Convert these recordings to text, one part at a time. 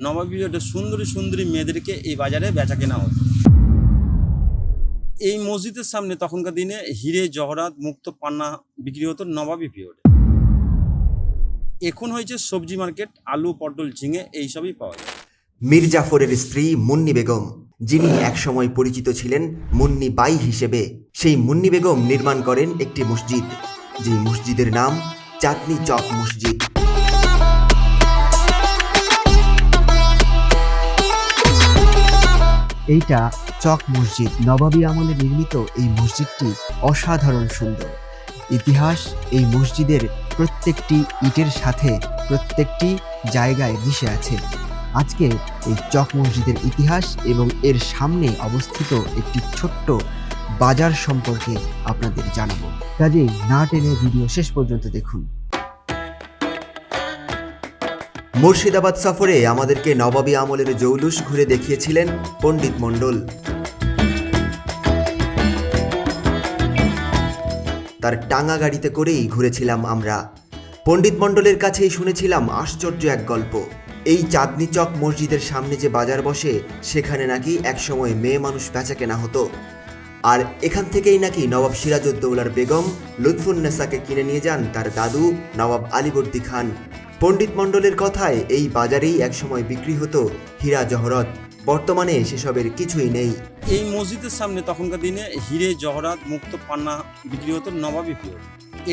নবাবী রোডে সুন্দরী সুন্দরী মেয়েদেরকে এই বাজারে বেচা কেনা হতো এই মসজিদের সামনে তখনকার দিনে হিরে, জহরাত, মুক্ত পান্না বিক্রি হতো নবাবী পিরিয়ডে। এখন হয়েছে সবজি মার্কেট, আলু, পটল, ঝিঙে, এইসবই পাওয়া যায়। মীর জাফরের স্ত্রী মুন্নি বেগম, যিনি একসময় পরিচিত ছিলেন মুন্নি বাই হিসেবে, সেই মুন্নি বেগম নির্মাণ করেন একটি মসজিদ, যে মসজিদের নাম চাঁদনি চক মসজিদ। এইটা চক মসজিদ। নবাবী আমলে নির্মিত এই মসজিদটি অসাধারণ সুন্দর। ইতিহাস এই মসজিদের প্রত্যেকটি ইটের সাথে প্রত্যেকটি জায়গায় মিশে আছে। আজকে এই চক মসজিদের ইতিহাস এবং এর সামনে অবস্থিত একটি ছোট্ট বাজার সম্পর্কে আপনাদের জানাব। কাজেই না টেনে ভিডিও শেষ পর্যন্ত দেখুন। মুর্শিদাবাদ সফরে আমাদেরকে নবাবী আমলের জৌলুস ঘুরে দেখিয়েছিলেন পণ্ডিত মণ্ডল। তার টাঙা গাড়িতে করেই ঘুরেছিলাম আমরা। পণ্ডিত মণ্ডলের কাছেই শুনেছিলাম আশ্চর্য এক গল্প। এই চাঁদনি চক মসজিদের সামনে যে বাজার বসে, সেখানে নাকি একসময় মেয়ে মানুষ বেচা কেনা হতো। আর এখান থেকেই নাকি নবাব সিরাজউদ্দৌলার বেগম লুৎফুন্নেসাকে কিনে নিয়ে যান তার দাদু নবাব আলীবর্দী খান। পণ্ডিত মণ্ডলের কথায় এই বাজারেই একসময় বিক্রি হতো হীরা জহরত। বর্তমানে সেসবের কিছুই নেই। এই মসজিদের সামনে তখনকার দিনে হিরে জহরাত মুক্ত পান্না বিক্রি হতো নবাবী পিরিয়ড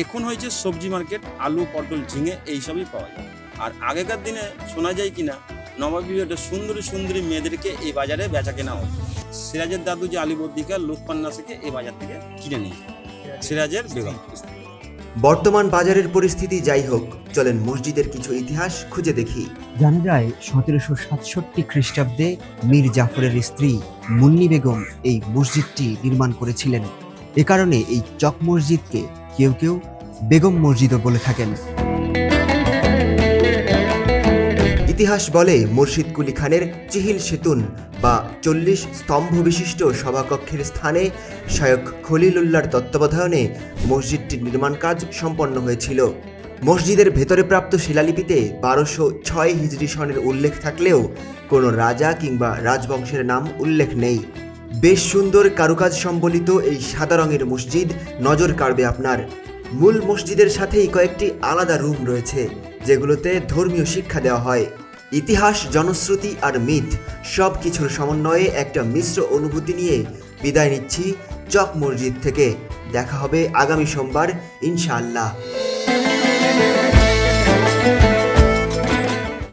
এখন হয়েছে সবজি মার্কেট, আলু, পটল, ঝিঙে এইসবই পাওয়া যায়। আর আগেকার দিনে শোনা যায় কিনা, নবাবী একটা সুন্দরী সুন্দরী মেয়েদেরকে এই বাজারে বেচা কেনা হতো সিরাজের দাদু যে আলিবর্দিকা লুৎপান্নাসকে এই বাজার থেকে কিনে নিয়ে সিরাজের বেগম। বর্তমান বাজারের পরিস্থিতি যাই হোক চলেন মসজিদের কিছু ইতিহাস খুঁজে দেখি। জানা যায় সতেরোশো সাতষট্টি খ্রিস্টাব্দে মীর জাফরের স্ত্রী মুন্নি বেগম এই মসজিদটি নির্মাণ করেছিলেন। এ কারণে এই চক মসজিদকে কেউ কেউ বেগম মসজিদও বলে থাকেন। ইতিহাস বলে মুর্শিদ কুলি খানের চিহিল সেতুন বা চল্লিশ স্তম্ভ বিশিষ্ট সভাকক্ষের স্থানে শায়ক খলিলুল্লাহর তত্ত্বাবধানে মসজিদটির নির্মাণ কাজ সম্পন্ন হয়েছিল। মসজিদের ভেতরে প্রাপ্ত শিলালিপিতে বারোশো ছয় হিজড়ি সনের উল্লেখ থাকলেও কোনো রাজা কিংবা রাজবংশের নাম উল্লেখ নেই। বেশ সুন্দর কারুকাজ সম্বলিত এই সাদা রঙের মসজিদ নজর কাড়বে আপনার। মূল মসজিদের সাথেই কয়েকটি আলাদা রুম রয়েছে, যেগুলোতে ধর্মীয় শিক্ষা দেওয়া হয়। ইতিহাস, জনশ্রুতি আর মিথ সব কিছুর সমন্বয়ে একটা মিশ্র অনুভূতি নিয়ে বিদায় নিচ্ছি চক মসজিদ থেকে। দেখা হবে আগামী সোমবার, ইনশাআল্লাহ।